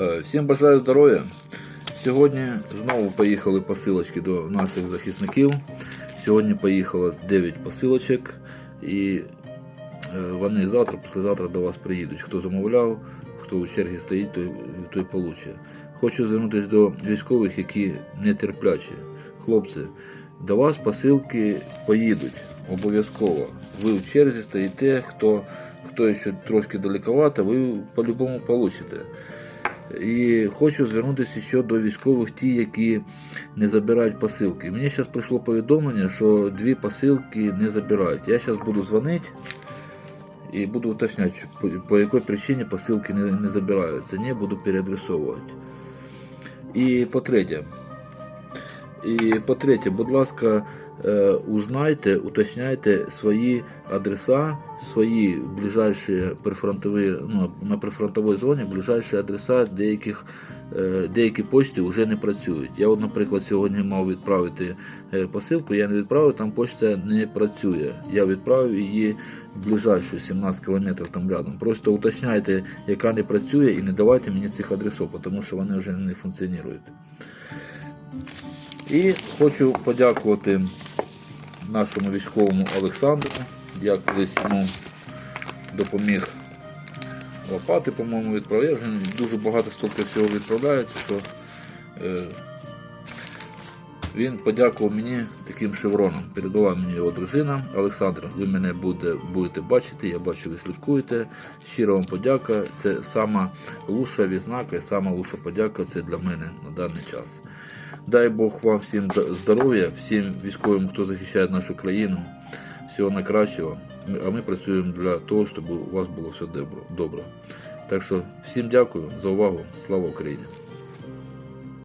Е, Всім бажаю здоров'я. Сьогодні знову поїхали посилочки до наших захисників. Сьогодні поїхало 9 посилочок і е, вони завтра, післязавтра до вас приїдуть. Хто замовляв, хто у черзі стоїть, той, той получить. Хочу звернутися до військових, які нетерплячі. Хлопці, до вас посилки поїдуть обов'язково. Ви в черзі стоїте, хто, хто ще трошки далековато, ви по-любому получите. І хочу звернутися ще до військових, ті, які не забирають посилки. Мені зараз прийшло повідомлення, що дві посилки не забирають. Я зараз буду дзвонити і буду уточняти, по, по якій причині посилки не, не забираються. Не буду переадресовувати. І по-третє, і по-третє, будь ласка, е, узнайте, уточняйте свої адреса, свої ближайші прифронтові, ну, на прифронтовій зоні, ближайші адреса деяких. е, Деякі почти вже не працюють. Я, от, наприклад, сьогодні мав відправити е, посилку, я не відправив, там почта не працює. Я відправив її в ближайшу 17 кілометрів там рядом. Просто уточняйте, яка не працює, і не давайте мені цих адресів, тому що вони вже не функціонують. І хочу подякувати нашому військовому Олександру. Я колись йому допоміг лопати, по-моєму, відправляв. Дуже багато стільки всього відправляється, що е, він подякував мені таким шевроном. Передала мені його дружина. Олександр, ви мене буде, будете бачити, я бачу, ви слідкуєте. Щиро вам подяка. Це сама лучша відзнака і сама лучша подяка це для мене на даний час. Дай Бог вам всім здоров'я, всім військовим, хто захищає нашу країну. Всього найкращого. А ми працюємо для того, щоб у вас було все добре. Так що всім дякую за увагу. Слава Україні!